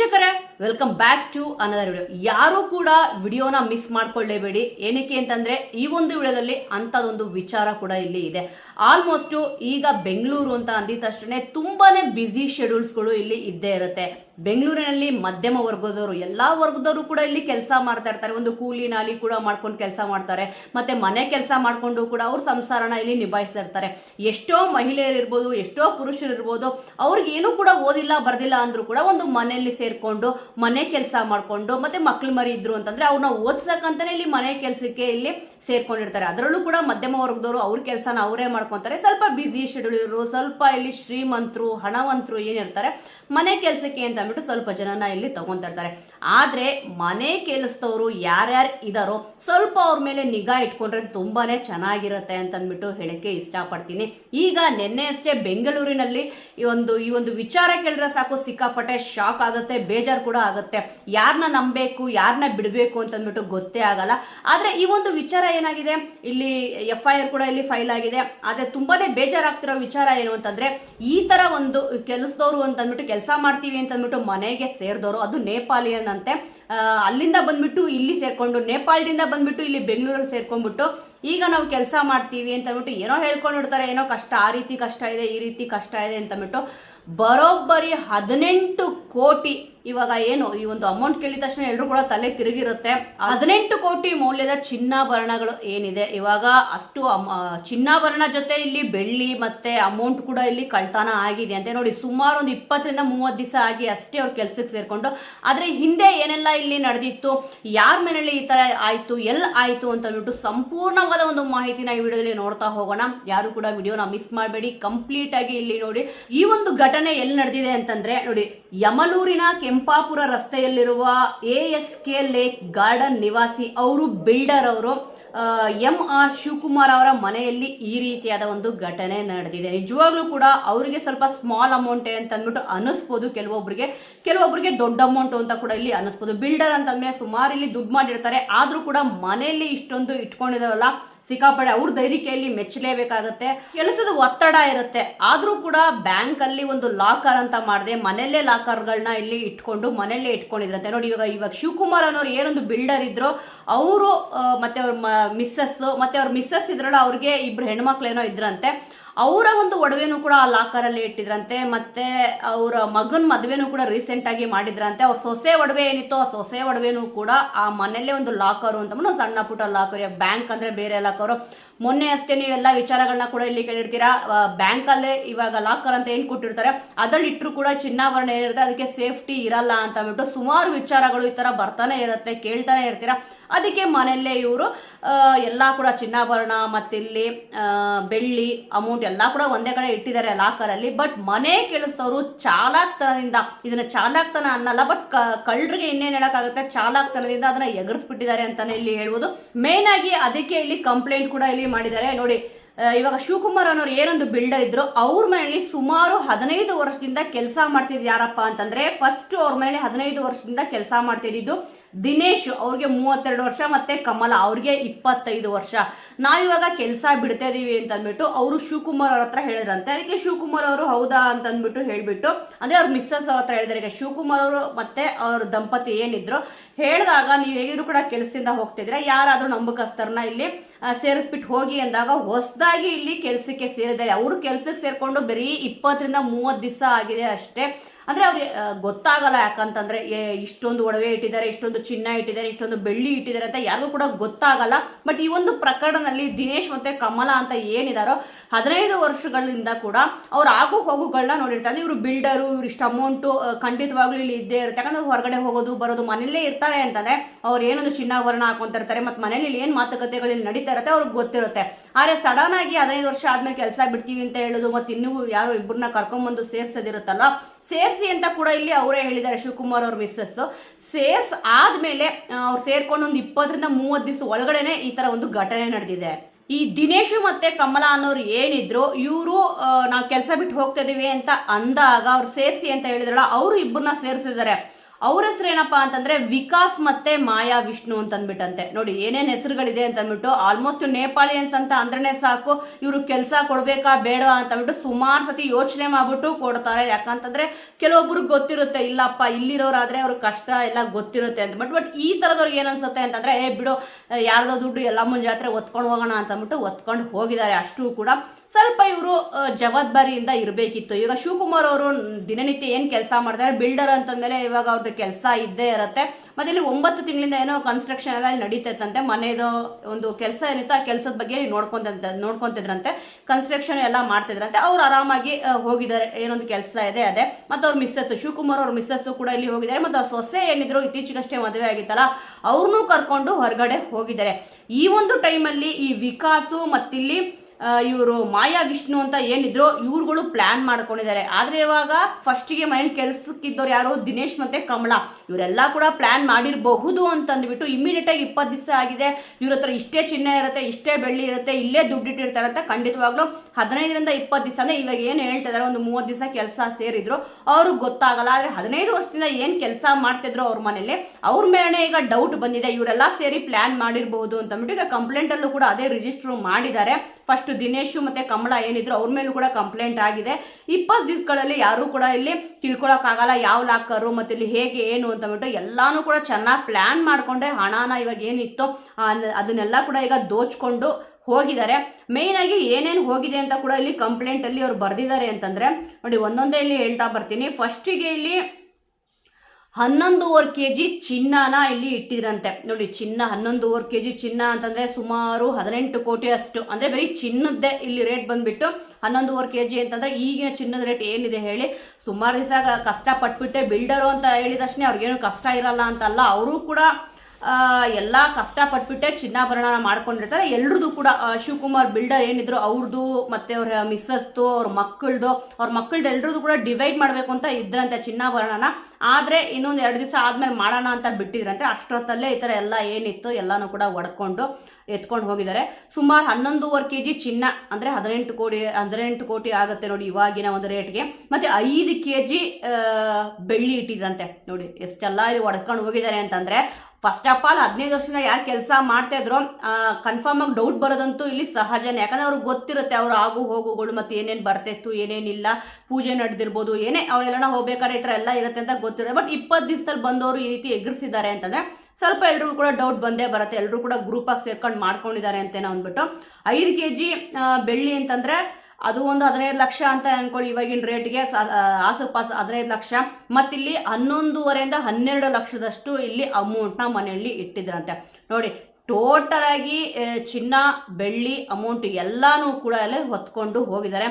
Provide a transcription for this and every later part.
ವೀಕ್ಷಕರೇ welcome back to another video ಯಾರು ಕೂಡ ವಿಡಿಯೋನ ಮಿಸ್ ಮಾಡ್ಕೊಳ್ಳೇಬೇಡಿ. ಏನಕ್ಕೆ ಅಂತಂದ್ರೆ, ಈ ಒಂದು ವಿಡಿಯೋದಲ್ಲಿ ಅಂಥದ್ದೊಂದು ವಿಚಾರ ಕೂಡ ಇಲ್ಲಿ ಇದೆ. ಆಲ್ಮೋಸ್ಟ್ ಈಗ ಬೆಂಗಳೂರು ಅಂತ ಅಂದಿದ ತಕ್ಷಣ ತುಂಬಾನೇ ಬ್ಯುಸಿ ಶೆಡ್ಯೂಲ್ಸ್ಗಳು ಇಲ್ಲಿ ಇದ್ದೇ ಇರುತ್ತೆ. ಬೆಂಗಳೂರಿನಲ್ಲಿ ಮಧ್ಯಮ ವರ್ಗದವರು, ಎಲ್ಲಾ ವರ್ಗದವರು ಕೂಡ ಇಲ್ಲಿ ಕೆಲಸ ಮಾಡ್ತಾ ಇರ್ತಾರೆ. ಒಂದು ಕೂಲಿ ನಾಲಿ ಕೂಡ ಮಾಡ್ಕೊಂಡು ಕೆಲಸ ಮಾಡ್ತಾರೆ. ಮತ್ತೆ ಮನೆ ಕೆಲಸ ಮಾಡ್ಕೊಂಡು ಕೂಡ ಅವ್ರ ಸಂಸಾರನ ಇಲ್ಲಿ ನಿಭಾಯಿಸ್ತಾ ಇರ್ತಾರೆ. ಎಷ್ಟೋ ಮಹಿಳೆಯರು ಇರ್ಬೋದು, ಎಷ್ಟೋ ಪುರುಷರು ಇರ್ಬೋದು ಅವ್ರಿಗೆ ಏನೂ ಕೂಡ ಓದಿಲ್ಲ, ಬರ್ದಿಲ್ಲ ಅಂದರೂ ಕೂಡ ಒಂದು ಮನೆಯಲ್ಲಿ ಸೇರ್ಕೊಂಡು ಮನೆ ಕೆಲಸ ಮಾಡಿಕೊಂಡು ಮತ್ತೆ ಮಕ್ಳು ಮರಿ ಇದ್ರು ಅಂತಂದ್ರೆ ಅವ್ರನ್ನ ಓದ್ಸಕ್ಕಂತಾನೆ ಇಲ್ಲಿ ಮನೆ ಕೆಲಸಕ್ಕೆ ಇಲ್ಲಿ ಸೇರ್ಕೊಂಡಿರ್ತಾರೆ. ಅದರಲ್ಲೂ ಕೂಡ ಮಧ್ಯಮ ವರ್ಗದವರು ಅವ್ರ ಕೆಲಸನ ಅವರೇ ಮಾಡ್ಕೊಂತಾರೆ. ಸ್ವಲ್ಪ ಬ್ಯುಸಿ ಶೆಡ್ಯೂಲ್ ಇರೋರು, ಸ್ವಲ್ಪ ಇಲ್ಲಿ ಶ್ರೀಮಂತರು, ಹಣವಂತರು ಏನಿರ್ತಾರೆ ಮನೆ ಕೆಲಸಕ್ಕೆ ಅಂತ ಅಂದ್ಬಿಟ್ಟು ಸ್ವಲ್ಪ ಜನನ ಇಲ್ಲಿ ತಗೊಂತಾ ಇರ್ತಾರೆ ಆದ್ರೆ ಮನೆ ಕೆಲಸದವರು ಯಾರ್ಯಾರು ಇದಾರೋ ಸ್ವಲ್ಪ ಅವ್ರ ಮೇಲೆ ನಿಗಾ ಇಟ್ಕೊಂಡ್ರೆ ತುಂಬಾನೇ ಚೆನ್ನಾಗಿರುತ್ತೆ ಅಂತ ಅಂದ್ಬಿಟ್ಟು ಹೇಳಕ್ಕೆ ಇಷ್ಟಪಡ್ತೀನಿ. ಈಗ ನಿನ್ನೆ ಅಷ್ಟೇ ಬೆಂಗಳೂರಿನಲ್ಲಿ ಈ ಒಂದು ಈ ಒಂದು ವಿಚಾರ ಕೇಳಿದ್ರೆ ಸಾಕು, ಸಿಕ್ಕಾಪಟ್ಟೆ ಶಾಕ್ ಆಗುತ್ತೆ, ಬೇಜಾರು ಕೂಡ ಆಗುತ್ತೆ. ಯಾರನ್ನ ನಂಬಬೇಕು ಯಾರನ್ನ ಬಿಡಬೇಕು ಅಂತ ಅಂದ್ಬಿಟ್ಟು ಗೊತ್ತೇ ಆಗಲ್ಲ. ಆದ್ರೆ ಈ ಒಂದು ವಿಚಾರ ಏನಾಗಿದೆ? ಇಲ್ಲಿ ಎಫ್ ಐ ಆರ್ ಕೂಡ ಇಲ್ಲಿ ಫೈಲ್ ಆಗಿದೆ. ಆದ್ರೆ ತುಂಬಾನೇ ಬೇಜಾರಾಗ್ತಿರೋ ವಿಚಾರ ಏನು ಅಂತಂದ್ರೆ, ಈ ತರ ಒಂದು ಕೆಲಸದವರು ಅಂತ ಅಂದ್ಬಿಟ್ಟು ಕೆಲಸ ಮಾಡ್ತೀವಿ ಅಂತ ಅಂದ್ಬಿಟ್ಟು ಮನೆಗೆ ಸೇರಿದವರು, ಅದು ನೇಪಾಳಿಯನ್ ಅಂತೆ ಅಲ್ಲಿಂದ ಬಂದ್ಬಿಟ್ಟು ಇಲ್ಲಿ ಸೇರ್ಕೊಂಡು, ನೇಪಾಳದಿಂದ ಬಂದ್ಬಿಟ್ಟು ಇಲ್ಲಿ ಬೆಂಗಳೂರಲ್ಲಿ ಸೇರ್ಕೊಂಡ್ಬಿಟ್ಟು, ಈಗ ನಾವು ಕೆಲಸ ಮಾಡ್ತೀವಿ ಅಂತ ಅಂದ್ಬಿಟ್ಟು ಏನೋ ಹೇಳ್ಕೊಂಡಿರ್ತಾರೆ, ಏನೋ ಕಷ್ಟ, ಆ ರೀತಿ ಕಷ್ಟ ಇದೆ, ಈ ರೀತಿ ಕಷ್ಟ ಇದೆ ಅಂತ ಅಂದ್ಬಿಟ್ಟು ಬರೋಬ್ಬರಿ ಹದಿನೆಂಟು ಕೋಟಿ ಇವಾಗ ಏನು, ಈ ಒಂದು ಅಮೌಂಟ್ ಕೇಳಿದ ತಕ್ಷಣ ಎಲ್ಲರೂ ಕೂಡ ತಲೆ ತಿರುಗಿರುತ್ತೆ. ಹದಿನೆಂಟು ಕೋಟಿ ಮೌಲ್ಯದ ಚಿನ್ನಾಭರಣಗಳು ಏನಿದೆ? ಇವಾಗ ಅಷ್ಟು ಚಿನ್ನಾಭರಣ ಜೊತೆ ಇಲ್ಲಿ ಬೆಳ್ಳಿ ಮತ್ತೆ ಅಮೌಂಟ್ ಕೂಡ ಇಲ್ಲಿ ಕಳ್ತನ ಆಗಿದೆ ಅಂತ ನೋಡಿ, ಸುಮಾರು ಒಂದು ಇಪ್ಪತ್ತರಿಂದ ಮೂವತ್ತು ದಿವಸ ಆಗಿ ಅಷ್ಟೇ ಅವ್ರ ಕೆಲ್ಸಕ್ಕೆ ಸೇರ್ಕೊಂಡು, ಆದ್ರೆ ಹಿಂದೆ ಏನೆಲ್ಲ ಇಲ್ಲಿ ನಡೆದಿತ್ತು, ಯಾರ ಮನೇಲಿ ಈ ತರ ಆಯ್ತು, ಎಲ್ ಆಯ್ತು ಅಂತ ಅಂದ್ಬಿಟ್ಟು ಸಂಪೂರ್ಣವಾದ ಒಂದು ಮಾಹಿತಿನ ಈ ವಿಡಿಯೋದಲ್ಲಿ ನೋಡ್ತಾ ಹೋಗೋಣ. ಯಾರು ಕೂಡ ವಿಡಿಯೋನ ಮಿಸ್ ಮಾಡಬೇಡಿ. ಕಂಪ್ಲೀಟ್ ಆಗಿ ಇಲ್ಲಿ ನೋಡಿ, ಈ ಒಂದು ಘಟನೆ ಎಲ್ಲಿ ನಡೆದಿದೆ ಅಂತಂದ್ರೆ ನೋಡಿ, ಯಮಲೂರಿನ ಕೆಂಪಾಪುರ ರಸ್ತೆಯಲ್ಲಿರುವ A S K lake garden ನಿವಾಸಿ ಅವರು ಬಿಲ್ಡರ್ ಅವರು ಎಂ ಆರ್ ಶಿವಕುಮಾರ್ ಅವರ ಮನೆಯಲ್ಲಿ ಈ ರೀತಿಯಾದ ಒಂದು ಘಟನೆ ನಡೆದಿದೆ. ನಿಜವಾಗ್ಲೂ ಕೂಡ ಅವರಿಗೆ ಸ್ವಲ್ಪ ಸ್ಮಾಲ್ ಅಮೌಂಟೇ ಅಂತ ಅಂದ್ಬಿಟ್ಟು ಅನಿಸ್ಬೋದು ಕೆಲವೊಬ್ಬರಿಗೆ ಕೆಲವೊಬ್ಬರಿಗೆ ದೊಡ್ಡ ಅಮೌಂಟ್ ಅಂತ ಕೂಡ ಇಲ್ಲಿ ಅನಿಸ್ಬೋದು ಬಿಲ್ಡರ್ ಅಂತಂದ್ರೆ ಸುಮಾರು ಇಲ್ಲಿ ದುಡ್ಡು ಮಾಡಿರ್ತಾರೆ. ಆದರೂ ಕೂಡ ಮನೆಯಲ್ಲಿ ಇಷ್ಟೊಂದು ಇಟ್ಕೊಂಡಿದಾರಲ್ಲ ಸಿಕ್ಕಾಪಡೆ ಅವ್ರ ಧೈರ್ಯಕ್ಕೆಯಲ್ಲಿ ಮೆಚ್ಚಲೇಬೇಕಾಗತ್ತೆ. ಕೆಲಸದ ಒತ್ತಡ ಇರುತ್ತೆ. ಆದರೂ ಕೂಡ ಬ್ಯಾಂಕ್ ಅಲ್ಲಿ ಒಂದು ಲಾಕರ್ ಅಂತ ಮಾಡಿದೆ, ಮನೆಯಲ್ಲೇ ಲಾಕರ್ಗಳನ್ನ ಇಲ್ಲಿ ಇಟ್ಕೊಂಡು ಮನೆಯಲ್ಲೇ ಇಟ್ಕೊಂಡಿದ್ರಂತೆ. ನೋಡಿ, ಇವಾಗ ಇವಾಗ ಶಿವಕುಮಾರ್ ಅನ್ನೋರು ಏನೊಂದು ಬಿಲ್ಡರ್ ಇದ್ರು, ಅವರು ಮತ್ತೆ ಅವ್ರ ಮಿಸ್ಸಸ್ ಮತ್ತೆ ಅವ್ರ ಮಿಸ್ಸಸ್ ಇದ್ರಲ್ಲ ಅವ್ರಿಗೆ ಇಬ್ರು ಹೆಣ್ಮಕ್ಳೇನೋ ಇದ್ರಂತೆ. ಅವರ ಒಂದು ಒಡವೆನೂ ಕೂಡ ಆ ಲಾಕರಲ್ಲಿ ಇಟ್ಟಿದ್ರಂತೆ, ಮತ್ತೆ ಅವರ ಮಗನ ಮದುವೆನೂ ಕೂಡ ರೀಸೆಂಟ್ ಆಗಿ ಮಾಡಿದ್ರಂತೆ. ಅವ್ರ ಸೊಸೆ ಒಡವೆ ಏನಿತ್ತು ಆ ಸೊಸೆ ಒಡವೆನೂ ಕೂಡ ಆ ಮನೆಯಲ್ಲೇ ಒಂದು ಲಾಕರು ಅಂತ ಒಂದು ಸಣ್ಣ ಪುಟ್ಟ ಲಾಕರ್ ಬ್ಯಾಂಕ್ ಅಂದ್ರೆ ಬೇರೆ ಲಾಕರು ಮೊನ್ನೆ ಅಷ್ಟೇ ನೀವೆಲ್ಲ ವಿಚಾರಗಳನ್ನ ಕೂಡ ಇಲ್ಲಿ ಕೇಳಿರ್ತೀರಾ. ಬ್ಯಾಂಕ್ ಅಲ್ಲೇ ಇವಾಗ ಲಾಕರ್ ಅಂತ ಏನ್ ಕೊಟ್ಟಿರ್ತಾರೆ, ಅದ್ರಲ್ಲಿ ಇಟ್ಟರು ಕೂಡ ಚಿನ್ನಾಭರಣ ಏನಿರುತ್ತೆ, ಅದಕ್ಕೆ ಸೇಫ್ಟಿ ಇರಲ್ಲ ಅಂತ ಅಂದ್ಬಿಟ್ಟು ಸುಮಾರು ವಿಚಾರಗಳು ಈ ತರ ಬರ್ತಾನೆ ಇರುತ್ತೆ, ಕೇಳ್ತಾನೆ ಇರ್ತೀರಾ. ಅದಕ್ಕೆ ಮನೆಯಲ್ಲೇ ಇವರು ಎಲ್ಲ ಕೂಡ ಚಿನ್ನಾಭರಣ ಮತ್ತಿಲ್ಲಿ ಇಲ್ಲಿ ಬೆಳ್ಳಿ ಅಮೌಂಟ್ ಎಲ್ಲ ಕೂಡ ಒಂದೇ ಕಡೆ ಇಟ್ಟಿದ್ದಾರೆ ಲಾಕರಲ್ಲಿ ಬಟ್ ಮನೆ ಕೆಲಸದವರು ಚಾಲಾಕ್ತನದಿಂದ, ಇದನ್ನ ಚಾಲಾಕ್ತನ ಅನ್ನಲ್ಲ ಬಟ್ ಕಳ್ಳರಿಗೆ ಇನ್ನೇನು ಹೇಳೋಕ್ಕಾಗುತ್ತೆ? ಚಾಲಾಕ್ತನದಿಂದ ಅದನ್ನ ಎಗರಿಸ್ಬಿಟ್ಟಿದ್ದಾರೆ ಅಂತಾನೆ ಇಲ್ಲಿ ಹೇಳ್ಬೋದು. ಮೇನ್ ಆಗಿ ಅದಕ್ಕೆ ಇಲ್ಲಿ ಕಂಪ್ಲೇಂಟ್ ಕೂಡ ಇಲ್ಲಿ ಮಾಡಿದ್ದಾರೆ. ನೋಡಿ ಇವಾಗ ಶಿವಕುಮಾರ್ ಅನ್ನೋರು ಏನೊಂದು ಬಿಲ್ಡರ್ ಇದ್ರು, ಅವ್ರ ಮನೆಯಲ್ಲಿ ಸುಮಾರು ಹದಿನೈದು ವರ್ಷದಿಂದ ಕೆಲಸ ಮಾಡ್ತಿದ್ ಯಾರಪ್ಪ ಅಂತಂದ್ರೆ ಫಸ್ಟ್ ಅವ್ರ ಮೇಲೆ ಹದಿನೈದು ವರ್ಷದಿಂದ ಕೆಲಸ ಮಾಡ್ತಿದ್ದು ದಿನೇಶ್ ಅವ್ರಿಗೆ ಮೂವತ್ತೆರಡು ವರ್ಷ ಮತ್ತೆ ಕಮಲ ಅವ್ರಿಗೆ ಇಪ್ಪತ್ತೈದು ವರ್ಷ. ನಾವಿವಾಗ ಕೆಲಸ ಬಿಡ್ತಾ ಇದ್ದೀವಿ ಅಂತ ಅಂದ್ಬಿಟ್ಟು ಅವರು ಶಿವಕುಮಾರ್ ಅವ್ರ ಹತ್ರ ಹೇಳಿದ್ರಂತೆ. ಅದಕ್ಕೆ ಶಿವಕುಮಾರ್ ಅವರು ಹೌದಾ ಅಂತ ಅಂದ್ಬಿಟ್ಟು ಹೇಳ್ಬಿಟ್ಟು, ಅಂದ್ರೆ ಅವ್ರ ಮಿಸ್ಸಸ್ ಅವ್ರ ಹತ್ರ ಹೇಳಿದಾರೆ ಈಗ ಶಿವಕುಮಾರ್ ಅವರು ಮತ್ತೆ ಅವ್ರ ದಂಪತಿ ಏನಿದ್ರು, ಹೇಳಿದಾಗ ನೀವು ಹೇಗಿದ್ರು ಕೂಡ ಕೆಲಸದಿಂದ ಹೋಗ್ತಿದ್ರೆ ಯಾರಾದರೂ ನಂಬಕಸ್ತರನ್ನ ಇಲ್ಲಿ ಸೇರಿಸ್ಬಿಟ್ಟು ಹೋಗಿ ಅಂದಾಗ ಹೊಸದಾಗಿ ಇಲ್ಲಿ ಕೆಲಸಕ್ಕೆ ಸೇರಿದ್ದಾರೆ. ಅವರು ಕೆಲಸಕ್ಕೆ ಸೇರಿಕೊಂಡು ಬರೀ ಇಪ್ಪತ್ತರಿಂದ ಮೂವತ್ತು ದಿವಸ ಆಗಿದೆ ಅಷ್ಟೇ. ಅಂದ್ರೆ ಅವ್ರಿಗೆ ಗೊತ್ತಾಗಲ್ಲ ಯಾಕಂತಂದ್ರೆ ಇಷ್ಟೊಂದು ಒಡವೆ ಇಟ್ಟಿದ್ದಾರೆ, ಇಷ್ಟೊಂದು ಚಿನ್ನ ಇಟ್ಟಿದ್ದಾರೆ, ಇಷ್ಟೊಂದು ಬೆಳ್ಳಿ ಇಟ್ಟಿದ್ದಾರೆ ಅಂತ ಯಾರಿಗೂ ಕೂಡ ಗೊತ್ತಾಗಲ್ಲ. ಬಟ್ ಈ ಒಂದು ಪ್ರಕರಣದಲ್ಲಿ ದಿನೇಶ್ ಮತ್ತೆ ಕಮಲಾ ಅಂತ ಏನಿದಾರೋ, ಹದಿನೈದು ವರ್ಷಗಳಿಂದ ಕೂಡ ಅವ್ರ ಆಗು ಹೋಗುಗಳನ್ನ ನೋಡಿರ್ತಾರೆ. ಇವರು ಬಿಲ್ಡರು ಇವ್ರು ಇಷ್ಟು ಅಮೌಂಟು ಖಂಡಿತವಾಗ್ಲೂ ಇಲ್ಲಿ ಇದ್ದೇ ಇರುತ್ತೆ. ಯಾಕಂದ್ರೆ ಹೊರಗಡೆ ಹೋಗೋದು, ಬರೋದು, ಮನೆಯಲ್ಲೇ ಇರ್ತಾರೆ ಅಂತಂದ್ರೆ ಅವ್ರು ಏನೊಂದು ಚಿನ್ನಾಭರಣ ಹಾಕೊಂತಿರ್ತಾರೆ ಮತ್ತೆ ಮನೇಲಿ ಏನ್ ಮಾತುಕತೆಗಳು ಇಲ್ಲಿ ನಡೀತಾ ಇರುತ್ತೆ ಅವ್ರಿಗೆ ಗೊತ್ತಿರುತ್ತೆ. ಆದರೆ ಸಡನ್ ಆಗಿ ಹದಿನೈದು ವರ್ಷ ಆದ್ಮೇಲೆ ಕೆಲಸ ಬಿಡ್ತೀವಿ ಅಂತ ಹೇಳೋದು, ಮತ್ತೆ ಇನ್ನೂ ಯಾರೋ ಇಬ್ಬರನ್ನ ಕರ್ಕೊಂಬಂದು ಸೇರ್ಸೋದಿರುತ್ತಲ್ಲ ಸೇರಿಸಿ ಅಂತ ಕೂಡ ಇಲ್ಲಿ ಅವರೇ ಹೇಳಿದ್ದಾರೆ ಶಿವಕುಮಾರ್ ಅವ್ರ ಮಿಸ್ಸಸ್ ಸೇರ್ಸ್ ಆದಮೇಲೆ ಅವ್ರು ಸೇರ್ಕೊಂಡು ಒಂದು ಇಪ್ಪತ್ತರಿಂದ ಮೂವತ್ತು ದಿವಸ ಒಳಗಡೆನೆ ಈ ತರ ಒಂದು ಘಟನೆ ನಡೆದಿದೆ. ಈ ದಿನೇಶ್ ಮತ್ತೆ ಕಮಲ ಅನ್ನೋರು ಏನಿದ್ರು, ಇವರು ನಾವು ಕೆಲಸ ಬಿಟ್ಟು ಹೋಗ್ತಾ ಇದೀವಿ ಅಂತ ಅಂದಾಗ ಅವ್ರು ಸೇರಿಸಿ ಅಂತ ಹೇಳಿದ್ರಲ್ಲ, ಅವರು ಇಬ್ಬರನ್ನ ಸೇರಿಸಿದ್ದಾರೆ. ಅವ್ರ ಹೆಸರು ಏನಪ್ಪ ಅಂತಂದ್ರೆ ವಿಕಾಸ್ ಮತ್ತೆ ಮಾಯಾ ವಿಷ್ಣು ಅಂತ ಅಂದ್ಬಿಟ್ಟಂತೆ ನೋಡಿ, ಏನೇನ್ ಹೆಸರುಗಳಿದೆ ಅಂತ ಅಂದ್ಬಿಟ್ಟು ಆಲ್ಮೋಸ್ಟ್ ನೇಪಾಳಿಯನ್ಸ್ ಅಂತ ಅಂದ್ರೆ ಸಾಕು, ಇವರು ಕೆಲಸ ಕೊಡ್ಬೇಕಾ ಬೇಡ ಅಂತ ಅಂದ್ಬಿಟ್ಟು ಸುಮಾರು ಸತಿ ಯೋಚನೆ ಮಾಡ್ಬಿಟ್ಟು ಕೊಡ್ತಾರೆ. ಯಾಕಂತಂದ್ರೆ ಕೆಲವೊಬ್ರಿಗೆ ಗೊತ್ತಿರುತ್ತೆ, ಇಲ್ಲಪ್ಪ, ಇಲ್ಲಿರೋರಾದ್ರೆ ಅವ್ರ ಕಷ್ಟ ಎಲ್ಲ ಗೊತ್ತಿರುತ್ತೆ ಅಂತ. ಬಟ್ ಬಟ್ ಈ ತರದವ್ರಿಗೆ ಏನ್ ಅನ್ಸುತ್ತೆ ಅಂತಂದ್ರೆ, ಏ, ಬಿಡು, ಯಾರ್ದೋ ದುಡ್ಡು ಎಲ್ಲ ಮುಂಜಾತ್ರೆ ಒತ್ಕೊಂಡು ಹೋಗೋಣ ಅಂತ ಅಂದ್ಬಿಟ್ಟು ಒತ್ಕೊಂಡು ಹೋಗಿದ್ದಾರೆ ಅಷ್ಟು ಕೂಡ. ಸ್ವಲ್ಪ ಇವರು ಜವಾಬ್ದಾರಿಯಿಂದ ಇರಬೇಕಿತ್ತು. ಈಗ ಶಿವಕುಮಾರ್ ಅವರು ದಿನನಿತ್ಯ ಏನು ಕೆಲಸ ಮಾಡ್ತಾರೆ, ಬಿಲ್ಡರ್ ಅಂತಂದ್ಮೇಲೆ ಇವಾಗ ಅವ್ರದ್ದು ಕೆಲಸ ಇದ್ದೇ ಇರುತ್ತೆ. ಮತ್ತೆ ಇಲ್ಲಿ ಒಂಬತ್ತು ತಿಂಗಳಿಂದ ಏನೋ ಕನ್ಸ್ಟ್ರಕ್ಷನ್ ಎಲ್ಲ ನಡೀತೈತಂತೆ. ಮನೆಯದು ಒಂದು ಕೆಲಸ ಏನಿತ್ತು ಆ ಕೆಲಸದ ಬಗ್ಗೆ ನೋಡ್ಕೊಂತ ನೋಡ್ಕೊಂತಿದ್ರಂತೆ. ಕನ್ಸ್ಟ್ರಕ್ಷನ್ ಎಲ್ಲ ಮಾಡ್ತಿದ್ರಂತೆ. ಅವ್ರು ಆರಾಮಾಗಿ ಹೋಗಿದ್ದಾರೆ. ಏನೊಂದು ಕೆಲಸ ಇದೆ, ಅದೇ. ಮತ್ತು ಅವ್ರ ಮಿಸ್ಸಸ್ ಶಿವಕುಮಾರ್ ಅವ್ರ ಮಿಸ್ಸಸ್ ಕೂಡ ಇಲ್ಲಿ ಹೋಗಿದ್ದಾರೆ. ಮತ್ತು ಅವ್ರ ಸೊಸೆ ಏನಿದ್ರು ಇತ್ತೀಚೆಗಷ್ಟೇ ಮದುವೆ ಆಗಿತ್ತಲ್ಲ ಅವ್ರನ್ನೂ ಕರ್ಕೊಂಡು ಹೊರಗಡೆ ಹೋಗಿದ್ದಾರೆ. ಈ ಒಂದು ಟೈಮಲ್ಲಿ ಈ ವಿಕಾಸು ಮತ್ತಿಲ್ಲಿ ಇವರು ಮಾಯಾ ವಿಷ್ಣು ಅಂತ ಏನಿದ್ರು ಇವ್ರುಗಳು ಪ್ಲಾನ್ ಮಾಡ್ಕೊಂಡಿದ್ದಾರೆ. ಆದ್ರೆ ಇವಾಗ ಫಸ್ಟಿಗೆ ಮನೇಲಿ ಕೆಲ್ಸಕ್ಕಿದ್ದವ್ರು ಯಾರು? ದಿನೇಶ್ ಮತ್ತೆ ಕಮಲಾ. ಇವರೆಲ್ಲ ಕೂಡ ಪ್ಲಾನ್ ಮಾಡಿರಬಹುದು ಅಂತಂದ್ಬಿಟ್ಟು ಇಮಿಡಿಯೇಟ್ ಆಗಿ ಇಪ್ಪತ್ತು ದಿವಸ ಆಗಿದೆ. ಇವ್ರ ಹತ್ರ ಇಷ್ಟೇ ಚಿನ್ನ ಇರುತ್ತೆ, ಇಷ್ಟೇ ಬೆಳ್ಳಿ ಇರುತ್ತೆ, ಇಲ್ಲೇ ದುಡ್ಡಿಟ್ಟಿರ್ತಾರೆ ಅಂತ ಖಂಡಿತವಾಗ್ಲೂ ಹದಿನೈದರಿಂದ ಇಪ್ಪತ್ತು ದಿವಸ ಅಂದ್ರೆ ಇವಾಗ ಏನು ಹೇಳ್ತಿದಾರೆ ಒಂದು ಮೂವತ್ತು ದಿವಸ ಕೆಲಸ ಸೇರಿದ್ರು. ಅವ್ರಿಗೆ ಗೊತ್ತಾಗಲ್ಲ, ಆದರೆ ಹದಿನೈದು ವರ್ಷದಿಂದ ಏನು ಕೆಲಸ ಮಾಡ್ತಿದ್ರು ಅವ್ರ ಮನೇಲಿ ಅವ್ರ ಮೇಲೆ ಈಗ ಡೌಟ್ ಬಂದಿದೆ. ಇವರೆಲ್ಲ ಸೇರಿ ಪ್ಲಾನ್ ಮಾಡಿರಬಹುದು ಅಂತಂದ್ಬಿಟ್ಟು ಈಗ ಕಂಪ್ಲೇಂಟ್ ಅಲ್ಲೂ ಕೂಡ ಅದೇ ರಿಜಿಸ್ಟ್ರು ಮಾಡಿದ್ದಾರೆ. ಫಸ್ಟ್ ದಿನೇಶು ಮತ್ತೆ ಕಮಲ ಏನಿದ್ರು ಅವ್ರ ಮೇಲೂ ಕೂಡ ಕಂಪ್ಲೇಂಟ್ ಆಗಿದೆ. ಇಪ್ಪತ್ತು ದಿವಸಗಳಲ್ಲಿ ಯಾರು ಕೂಡ ಇಲ್ಲಿ ತಿಳ್ಕೊಳಕ್ಕಾಗಲ್ಲ, ಯಾವ ಲಾಕರು ಮತ್ತೆ ಇಲ್ಲಿ ಹೇಗೆ, ಏನು ಅಂತ ಅಂದ್ಬಿಟ್ಟು ಎಲ್ಲಾನು ಕೂಡ ಚೆನ್ನಾಗಿ ಪ್ಲಾನ್ ಮಾಡ್ಕೊಂಡೆ ಹಣನ ಇವಾಗ ಏನಿತ್ತು ಅದನ್ನೆಲ್ಲ ಕೂಡ ಈಗ ದೋಚ್ಕೊಂಡು ಹೋಗಿದ್ದಾರೆ. ಮೇಯ್ನ್ ಆಗಿ ಏನೇನು ಹೋಗಿದೆ ಅಂತ ಕೂಡ ಇಲ್ಲಿ ಕಂಪ್ಲೇಂಟ್ ಅಲ್ಲಿ ಅವ್ರು ಬರ್ದಿದ್ದಾರೆ ಅಂತಂದ್ರೆ, ನೋಡಿ ಒಂದೊಂದೇ ಇಲ್ಲಿ ಹೇಳ್ತಾ ಬರ್ತೀನಿ. ಫಸ್ಟಿಗೆ ಇಲ್ಲಿ ಹನ್ನೊಂದೂವರೆ ಕೆ ಜಿ ಚಿನ್ನನ ಇಲ್ಲಿ ಇಟ್ಟಿದ್ರಂತೆ. ನೋಡಿ, ಚಿನ್ನ ಹನ್ನೊಂದೂವರೆ ಕೆ ಜಿ ಚಿನ್ನ ಅಂತಂದ್ರೆ ಸುಮಾರು ಹದಿನೆಂಟು ಕೋಟಿ ಅಷ್ಟು. ಅಂದ್ರೆ ಬರೀ ಚಿನ್ನದ್ದೇ ಇಲ್ಲಿ ರೇಟ್ ಬಂದ್ಬಿಟ್ಟು ಹನ್ನೊಂದೂವರೆ ಕೆ ಜಿ ಅಂತಂದ್ರೆ ಈಗಿನ ಚಿನ್ನದ ರೇಟ್ ಏನಿದೆ ಹೇಳಿ. ಸುಮಾರು ದಿವಸ ಕಷ್ಟಪಟ್ಬಿಟ್ಟೆ ಬಿಲ್ಡರು ಅಂತ ಹೇಳಿದ ತಕ್ಷಣ ಅವ್ರಿಗೇನು ಕಷ್ಟ ಇರಲ್ಲ ಅಂತಲ್ಲ, ಅವರು ಕೂಡ ಎಲ್ಲ ಕಷ್ಟಪಟ್ಬಿಟ್ಟೆ ಚಿನ್ನಾಭರಣ ಮಾಡ್ಕೊಂಡಿರ್ತಾರೆ. ಎಲ್ರದ್ದು ಕೂಡ ಶಿವಕುಮಾರ್ ಬಿಲ್ಡರ್ ಏನಿದ್ರು ಅವ್ರದ್ದು ಮತ್ತೆ ಅವ್ರ ಮಿಸ್ಸಸ್ದು, ಅವ್ರ ಮಕ್ಕಳದು, ಅವ್ರ ಮಕ್ಕಳದ್ದು ಎಲ್ರದ್ದು ಕೂಡ ಡಿವೈಡ್ ಮಾಡಬೇಕು ಅಂತ ಇದ್ರಂತೆ ಚಿನ್ನಾಭರಣನ. ಆದರೆ ಇನ್ನೊಂದು ಎರಡು ದಿವಸ ಆದ್ಮೇಲೆ ಮಾಡೋಣ ಅಂತ ಬಿಟ್ಟಿದ್ರಂತೆ. ಅಷ್ಟೊತ್ತಲ್ಲೇ ಈ ಥರ ಎಲ್ಲ ಏನಿತ್ತು, ಎಲ್ಲನೂ ಕೂಡ ಒಡ್ಕೊಂಡು ಎತ್ಕೊಂಡು ಹೋಗಿದ್ದಾರೆ. ಸುಮಾರು ಹನ್ನೊಂದೂವರೆ ಕೆ ಜಿ ಚಿನ್ನ, ಅಂದರೆ ಹದಿನೆಂಟು ಕೋಟಿ ಹದಿನೆಂಟು ಕೋಟಿ ಆಗುತ್ತೆ ನೋಡಿ ಇವಾಗಿನ ಒಂದು ರೇಟ್ಗೆ. ಮತ್ತು ಐದು ಕೆ ಜಿ ಬೆಳ್ಳಿ ಇಟ್ಟಿದ್ರಂತೆ. ನೋಡಿ, ಎಷ್ಟೆಲ್ಲ ಇಲ್ಲಿ ಒಡ್ಕೊಂಡು ಹೋಗಿದ್ದಾರೆ ಅಂತಂದರೆ ಫಸ್ಟ್ ಆಫ್ ಆಲ್ ಹದಿನೈದು ವರ್ಷದಿಂದ ಯಾರು ಕೆಲಸ ಮಾಡ್ತಾ ಇದ್ರು ಕನ್ಫರ್ಮ್ ಆಗಿ ಡೌಟ್ ಬರೋದಂತೂ ಇಲ್ಲಿ ಸಹಜನೇ. ಯಾಕಂದ್ರೆ ಅವ್ರಿಗೆ ಗೊತ್ತಿರುತ್ತೆ ಅವ್ರು ಆಗು ಹೋಗುಗಳು ಮತ್ತೆ ಏನೇನು ಬರ್ತಿತ್ತು, ಏನೇನಿಲ್ಲ, ಪೂಜೆ ನಡೆದಿರ್ಬೋದು, ಏನೇ ಅವರೆಲ್ಲ ಹೋಗ್ಬೇಕಾದ್ರೆ ಈ ಥರ ಎಲ್ಲ ಇರುತ್ತೆ ಅಂತ ಗೊತ್ತಿರುತ್ತೆ. ಬಟ್ ಇಪ್ಪತ್ತು ದಿವಸದಲ್ಲಿ ಬಂದವರು ಈ ರೀತಿ ಎಗ್ರಿಸಿದ್ದಾರೆ ಅಂತಂದ್ರೆ, ಸ್ವಲ್ಪ ಎಲ್ರಿಗೂ ಕೂಡ ಡೌಟ್ ಬಂದೇ ಬರುತ್ತೆ. ಎಲ್ಲರೂ ಕೂಡ ಗ್ರೂಪಾಗಿ ಸೇರ್ಕೊಂಡು ಮಾಡ್ಕೊಂಡಿದ್ದಾರೆ ಅಂತೇನೋ ಅಂದ್ಬಿಟ್ಟು. ಐದು ಕೆ ಜಿ ಬೆಳ್ಳಿ ಅಂತಂದ್ರೆ ಅದು ಒಂದು ಹದಿನೈದು ಲಕ್ಷ ಅಂತ ಅನ್ಕೊಳ್ಳಿ ಇವಾಗಿನ ರೇಟ್ಗೆ ಆಸುಪಾಸು ಹದಿನೈದು ಲಕ್ಷ. ಮತ್ತಿಲ್ಲಿ ಹನ್ನೊಂದೂವರೆಯಿಂದ ಹನ್ನೆರಡು ಲಕ್ಷದಷ್ಟು ಇಲ್ಲಿ ಅಮೌಂಟ್ನ ಮನೆಯಲ್ಲಿ ಇಟ್ಟಿದ್ರಂತೆ. ನೋಡಿ ಟೋಟಲ್ ಆಗಿ ಚಿನ್ನ, ಬೆಳ್ಳಿ ಅಮೌಂಟ್ ಎಲ್ಲಾನು ಕೂಡ ಅಲ್ಲಿ ಹೊತ್ಕೊಂಡು ಹೋಗಿದ್ದಾರೆ.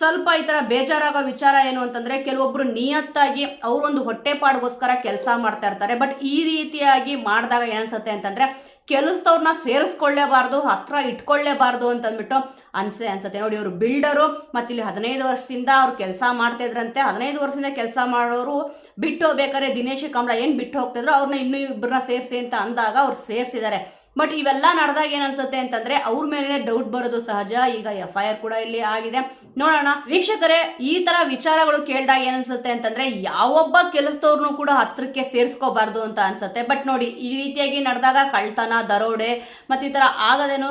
ಸ್ವಲ್ಪ ಈ ಥರ ಬೇಜಾರಾಗೋ ವಿಚಾರ ಏನು ಅಂತಂದ್ರೆ ಕೆಲವೊಬ್ಬರು ನಿಯತ್ತಾಗಿ ಅವರೊಂದು ಹೊಟ್ಟೆಪಾಡಿಗೋಸ್ಕರ ಕೆಲಸ ಮಾಡ್ತಾ ಇರ್ತಾರೆ. ಬಟ್ ಈ ರೀತಿಯಾಗಿ ಮಾಡಿದಾಗ ಏನಿಸುತ್ತೆ ಅಂತಂದ್ರೆ ಕೆಲಸದವ್ರನ್ನ ಸೇರಿಸ್ಕೊಳ್ಳೇಬಾರ್ದು, ಹತ್ರ ಇಟ್ಕೊಳ್ಳೇಬಾರ್ದು ಅಂತ ಅಂದ್ಬಿಟ್ಟು ಅನ್ಸೆ ಅನ್ಸುತ್ತೆ. ನೋಡಿ, ಇವರು ಬಿಲ್ಡರು ಮತ್ತು ಇಲ್ಲಿ ಹದಿನೈದು ವರ್ಷದಿಂದ ಅವ್ರು ಕೆಲಸ ಮಾಡ್ತಾ ಇದ್ರಂತೆ. ಹದಿನೈದು ವರ್ಷದಿಂದ ಕೆಲಸ ಮಾಡೋರು ಬಿಟ್ಟು ಹೋಗ್ಬೇಕಾದ್ರೆ ದಿನೇಶ್, ಕಮಲ ಏನು ಬಿಟ್ಟು ಹೋಗ್ತಿದ್ರು? ಅವ್ರನ್ನ ಇನ್ನೂ ಇಬ್ಬರನ್ನ ಸೇರಿಸಿ ಅಂತ ಅಂದಾಗ ಅವ್ರು ಸೇರಿಸಿದ್ದಾರೆ. ಬಟ್ ಇವೆಲ್ಲ ನಡೆದಾಗ ಏನ್ ಅನ್ಸುತ್ತೆ ಅಂತಂದ್ರೆ ಅವ್ರ ಮೇಲೆ ಡೌಟ್ ಬರೋದು ಸಹಜ. ಈಗ ಎಫ್ ಐ ಆರ್ ಕೂಡ ಇಲ್ಲಿ ಆಗಿದೆ. ನೋಡೋಣ, ವೀಕ್ಷಕರೇ, ಈ ತರ ವಿಚಾರಗಳು ಕೇಳಿದಾಗ ಏನ್ ಅನ್ಸುತ್ತೆ ಅಂತಂದ್ರೆ ಯಾವೊಬ್ಬ ಕೆಲಸದವ್ರನ್ನು ಕೂಡ ಹತ್ರಕ್ಕೆ ಸೇರಿಸ್ಕೋಬಾರ್ದು ಅಂತ ಅನ್ಸುತ್ತೆ. ಬಟ್ ನೋಡಿ, ಈ ರೀತಿಯಾಗಿ ನಡೆದಾಗ ಕಳ್ತನ ದರೋಡೆ ಮತ್ತೆ ಈ ತರ ಆಗದೇನು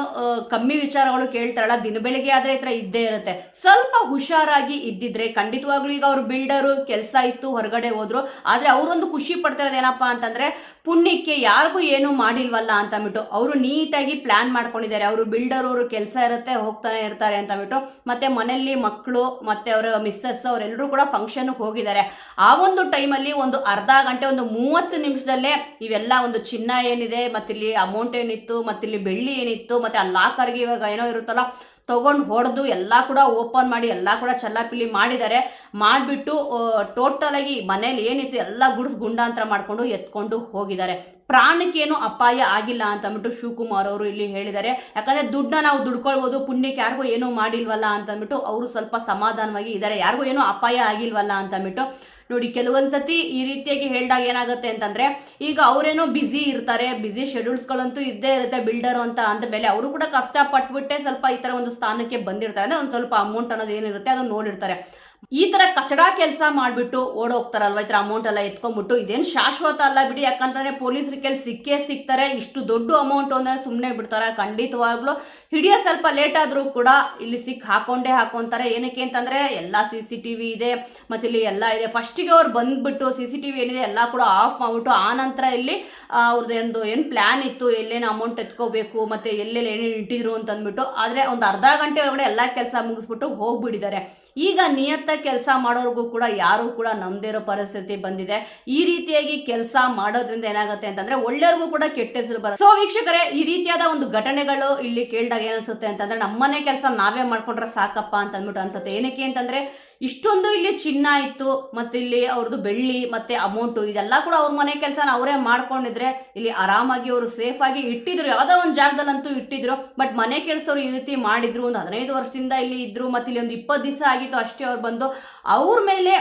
ಕಮ್ಮಿ ವಿಚಾರಗಳು ಕೇಳ್ತಾರಲ್ಲ, ದಿನ ಬೆಳಿಗ್ಗೆ ಆದ್ರೆ ಈ ತರ ಇದ್ದೇ ಇರುತ್ತೆ. ಸ್ವಲ್ಪ ಹುಷಾರಾಗಿ ಇದ್ದಿದ್ರೆ ಖಂಡಿತವಾಗ್ಲೂ ಈಗ ಅವ್ರು ಬಿಲ್ಡರು ಕೆಲಸ ಇತ್ತು, ಹೊರಗಡೆ ಹೋದ್ರು, ಆದ್ರೆ ಅವರೊಂದು ಖುಷಿ ಪಡ್ತಿರೋದು ಏನಪ್ಪಾ ಅಂತಂದ್ರೆ ಪುಣ್ಯಕ್ಕೆ ಯಾರಿಗೂ ಏನು ಮಾಡಿಲ್ವಲ್ಲ ಅಂತ ಅಂದ್ಬಿಟ್ಟು ಅವರು ನೀಟಾಗಿ ಪ್ಲಾನ್ ಮಾಡ್ಕೊಂಡಿದ್ದಾರೆ. ಅವರು ಬಿಲ್ಡರ್ ಅವರು ಕೆಲಸ ಇರುತ್ತೆ, ಹೋಗ್ತಾನೆ ಇರ್ತಾರೆ ಅಂತ ಅಂದ್ಬಿಟ್ಟು. ಮತ್ತೆ ಮನೆಯಲ್ಲಿ ಮಕ್ಕಳು, ಮತ್ತೆ ಅವರ ಮಿಸ್ಸಸ್ ಅವರೆಲ್ಲರೂ ಕೂಡ ಫಂಕ್ಷನ್ ಹೋಗಿದ್ದಾರೆ. ಆ ಒಂದು ಟೈಮಲ್ಲಿ ಒಂದು ಅರ್ಧ ಗಂಟೆ, ಒಂದು ಮೂವತ್ತು ನಿಮಿಷದಲ್ಲೇ ಇವೆಲ್ಲ ಒಂದು ಚಿನ್ನ ಏನಿದೆ, ಮತ್ತಿಲ್ಲಿ ಅಮೌಂಟ್ ಏನಿತ್ತು, ಮತ್ತಿಲ್ಲಿ ಬೆಳ್ಳಿ ಏನಿತ್ತು, ಮತ್ತೆ ಆ ಲಾಕರ್ಗೆ ಇವಾಗ ಏನೋ ಇರುತ್ತಲ್ಲ ತಗೊಂಡು ಹೊಡೆದು ಎಲ್ಲ ಕೂಡ ಓಪನ್ ಮಾಡಿ, ಎಲ್ಲ ಕೂಡ ಚಲ್ಲಾಪಿಲ್ಲಿ ಮಾಡಿದ್ದಾರೆ ಮಾಡಿಬಿಟ್ಟು ಟೋಟಲ್ ಆಗಿ ಮನೇಲಿ ಏನಿತ್ತು ಎಲ್ಲ ಗುಡ್ಸ್ ಗುಂಡಾಂತರ ಮಾಡಿಕೊಂಡು ಎತ್ಕೊಂಡು ಹೋಗಿದ್ದಾರೆ. ಪ್ರಾಣಕ್ಕೇನು ಅಪಾಯ ಆಗಿಲ್ಲ ಅಂತ ಅಂದ್ಬಿಟ್ಟು ಶಿವಕುಮಾರ್ ಅವರು ಇಲ್ಲಿ ಹೇಳಿದ್ದಾರೆ. ಯಾಕಂದ್ರೆ ದುಡ್ಡನ್ನ ನಾವು ದುಡ್ಕೊಳ್ಬೋದು, ಪುಣ್ಯಕ್ಕೆ ಯಾರಿಗೂ ಏನೂ ಮಾಡಿಲ್ವಲ್ಲ ಅಂತ ಅಂದ್ಬಿಟ್ಟು ಅವರು ಸ್ವಲ್ಪ ಸಮಾಧಾನವಾಗಿ ಇದ್ದಾರೆ. ಯಾರಿಗೂ ಏನೂ ಅಪಾಯ ಆಗಿಲ್ವಲ್ಲ ಅಂತ ಅಂದ್ಬಿಟ್ಟು ನೋಡಿ ಕೆಲವೊಂದ್ಸತಿ ಈ ರೀತಿಯಾಗಿ ಹೇಳಿದಾಗ ಏನಾಗುತ್ತೆ ಅಂತಂದ್ರೆ, ಈಗ ಅವರೇನೋ ಬ್ಯುಸಿ ಇರ್ತಾರೆ ಬ್ಯುಸಿ ಶೆಡ್ಯೂಲ್ಸ್ಗಳಂತೂ ಇದ್ದೇ ಇರುತ್ತೆ ಬಿಲ್ಡರ್ ಅಂತ ಅಂದ ಮೇಲೆ ಅವರು ಕೂಡ ಕಷ್ಟಪಟ್ಬಿಟ್ಟೆ ಸ್ವಲ್ಪ ಈ ತರ ಒಂದು ಸ್ಥಾನಕ್ಕೆ ಬಂದಿರ್ತಾರೆ. ಅಂದ್ರೆ ಒಂದು ಸ್ವಲ್ಪ ಅಮೌಂಟ್ ಅನ್ನೋದು ಏನಿರುತ್ತೆ ಅದನ್ನ ನೋಡಿರ್ತಾರೆ. ಈ ತರ ಕಚಡ ಕೆಲಸ ಮಾಡ್ಬಿಟ್ಟು ಓಡೋಗ್ತಾರಲ್ವ ಈ ತರ ಅಮೌಂಟ್ ಎಲ್ಲ ಎತ್ಕೊಂಡ್ಬಿಟ್ಟು ಇದೇನು ಶಾಶ್ವತ ಅಲ್ಲ ಬಿಡಿ. ಯಾಕಂತಂದ್ರೆ ಪೊಲೀಸರ ಕೆಲ್ ಸಿಕ್ಕೇ ಸಿಗ್ತಾರೆ. ಇಷ್ಟು ದೊಡ್ಡ ಅಮೌಂಟ್ ಅಂದ್ರೆ ಸುಮ್ಮನೆ ಬಿಡ್ತಾರೆ. ಖಂಡಿತವಾಗ್ಲೂ ಹಿಡಿಯ ಸ್ವಲ್ಪ ಲೇಟ್ ಆದ್ರೂ ಕೂಡ ಇಲ್ಲಿ ಸಿಕ್ ಹಾಕೊಂಡೇ ಹಾಕೊಂತಾರೆ. ಏನಕ್ಕೆ ಅಂತಂದ್ರೆ ಎಲ್ಲ ಸಿ ಸಿ ಟಿ ವಿ ಇದೆ. ಮತ್ತೆ ಇಲ್ಲಿ ಎಲ್ಲ ಇದೆ. ಫಸ್ಟಿಗೆ ಅವ್ರು ಬಂದ್ಬಿಟ್ಟು ಸಿ ಸಿ ಟಿ ವಿ ಏನಿದೆ ಎಲ್ಲ ಕೂಡ ಆಫ್ ಮಾಡ್ಬಿಟ್ಟು ಆ ನಂತರ ಇಲ್ಲಿ ಅವ್ರದ್ದು ಒಂದು ಏನು ಪ್ಲಾನ್ ಇತ್ತು, ಎಲ್ಲೇನು ಅಮೌಂಟ್ ಎತ್ಕೋಬೇಕು, ಮತ್ತೆ ಎಲ್ಲೆಲ್ಲಿ ಏನೇನು ಇಟ್ಟಿದ್ರು ಅಂತ ಅಂದ್ಬಿಟ್ಟು ಆದ್ರೆ ಒಂದು ಅರ್ಧ ಗಂಟೆ ಒಳಗಡೆ ಎಲ್ಲ ಕೆಲಸ ಮುಗಿಸ್ಬಿಟ್ಟು ಹೋಗ್ಬಿಟ್ಟಿದ್ದಾರೆ. ಈಗ ನಿಯತ್ತ ಕೆಲಸ ಮಾಡೋರಿಗೂ ಕೂಡ ಯಾರು ಕೂಡ ನಮ್ದಿರೋ ಪರಿಸ್ಥಿತಿ ಬಂದಿದೆ. ಈ ರೀತಿಯಾಗಿ ಕೆಲಸ ಮಾಡೋದ್ರಿಂದ ಏನಾಗುತ್ತೆ ಅಂತಂದ್ರೆ ಒಳ್ಳೆಯವ್ರಿಗೂ ಕೂಡ ಕೆಟ್ಟ ಹೆಸರು ಬರ ಸೊ ವೀಕ್ಷಕರೇ, ಈ ರೀತಿಯಾದ ಒಂದು ಘಟನೆಗಳು ಇಲ್ಲಿ ಕೇಳಿದಾಗ ಏನಿಸುತ್ತೆ ಅಂತಂದ್ರೆ ನಮ್ಮನೆ ಕೆಲಸ ನಾವೇ ಮಾಡ್ಕೊಂಡ್ರೆ ಸಾಕಪ್ಪ ಅಂತ ಅಂದ್ಬಿಟ್ಟು ಅನ್ಸುತ್ತೆ. ಏನಕ್ಕೆ ಅಂತಂದ್ರೆ ಇಷ್ಟೊಂದು ಇಲ್ಲಿ ಚಿನ್ನ ಇತ್ತು, ಮತ್ತೆ ಇಲ್ಲಿ ಅವ್ರದ್ದು ಬೆಳ್ಳಿ, ಮತ್ತೆ ಅಮೌಂಟು ಇದೆಲ್ಲ ಕೂಡ ಅವ್ರ ಮನೆ ಕೆಲಸನ ಅವರೇ ಮಾಡ್ಕೊಂಡಿದ್ರೆ ಇಲ್ಲಿ ಆರಾಮಾಗಿ ಅವರು ಸೇಫಾಗಿ ಇಟ್ಟಿದ್ರು. ಯಾವುದೋ ಒಂದು ಜಾಗದಲ್ಲಂತೂ ಇಟ್ಟಿದ್ರು ಬಟ್ ಮನೆ ಕೆಲಸವ್ರು ಈ ರೀತಿ ಮಾಡಿದ್ರು. ಒಂದು ಹದಿನೈದು ವರ್ಷದಿಂದ ಇಲ್ಲಿ ಇದ್ದರು ಮತ್ತೆ ಇಲ್ಲಿ ಒಂದು ಇಪ್ಪತ್ತು ದಿವಸ ಆಗಿತ್ತು ಅಷ್ಟೇ ಅವ್ರು ಬಂದು. ಅವ್ರ ಮೇಲೆ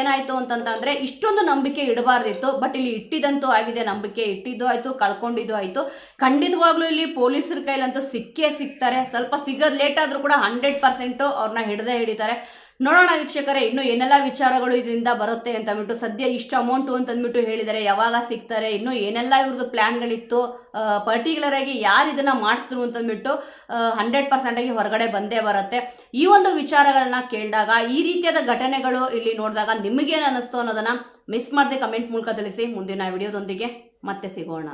ಏನಾಯಿತು ಅಂತಂತಂದ್ರೆ ಇಷ್ಟೊಂದು ನಂಬಿಕೆ ಇಡಬಾರ್ದಿತ್ತು ಬಟ್ ಇಲ್ಲಿ ಇಟ್ಟಿದಂತೂ ಆಗಿದೆ. ನಂಬಿಕೆ ಇಟ್ಟಿದ್ದು ಆಯ್ತು, ಕಳ್ಕೊಂಡಿದ್ದು ಆಯ್ತು. ಖಂಡಿತವಾಗ್ಲೂ ಇಲ್ಲಿ ಪೊಲೀಸರ ಕೈಲಂತೂ ಸಿಕ್ಕೇ ಸಿಗ್ತಾರೆ. ಸ್ವಲ್ಪ ಸಿಗೋದು ಲೇಟ್ ಆದ್ರೂ ಕೂಡ ಹಂಡ್ರೆಡ್ ಪರ್ಸೆಂಟು ಅವ್ರನ್ನ ಹಿಡದೇ ಹಿಡಿತಾರೆ. ನೋಡೋಣ ವೀಕ್ಷಕರೇ, ಇನ್ನು ಏನೆಲ್ಲ ವಿಚಾರಗಳು ಇದರಿಂದ ಬರುತ್ತೆ ಅಂತ ಅಂದ್ಬಿಟ್ಟು ಸದ್ಯ ಇಷ್ಟು ಅಮೌಂಟು ಅಂತ ಅಂದ್ಬಿಟ್ಟು ಹೇಳಿದ್ದಾರೆ ಯಾವಾಗ ಸಿಗ್ತಾರೆ, ಇನ್ನು ಏನೆಲ್ಲ ಇವ್ರದ್ದು ಪ್ಲ್ಯಾನ್ಗಳಿತ್ತು ಪರ್ಟಿಕ್ಯುಲರ್ ಆಗಿ ಯಾರು ಇದನ್ನ ಮಾಡಿಸಿದ್ರು ಅಂತಂದ್ಬಿಟ್ಟು ಹಂಡ್ರೆಡ್ ಪರ್ಸೆಂಟ್ ಆಗಿ ಹೊರಗಡೆ ಬಂದೇ ಬರುತ್ತೆ. ಈ ಒಂದು ವಿಚಾರಗಳನ್ನ ಕೇಳಿದಾಗ, ಈ ರೀತಿಯಾದ ಘಟನೆಗಳು ಇಲ್ಲಿ ನೋಡಿದಾಗ ನಿಮಗೇನು ಅನ್ನಿಸ್ತು ಅನ್ನೋದನ್ನ ಮಿಸ್ ಮಾಡದೆ ಕಮೆಂಟ್ ಮೂಲಕ ತಿಳಿಸಿ. ಮುಂದಿನ ವಿಡಿಯೋದೊಂದಿಗೆ ಮತ್ತೆ ಸಿಗೋಣ.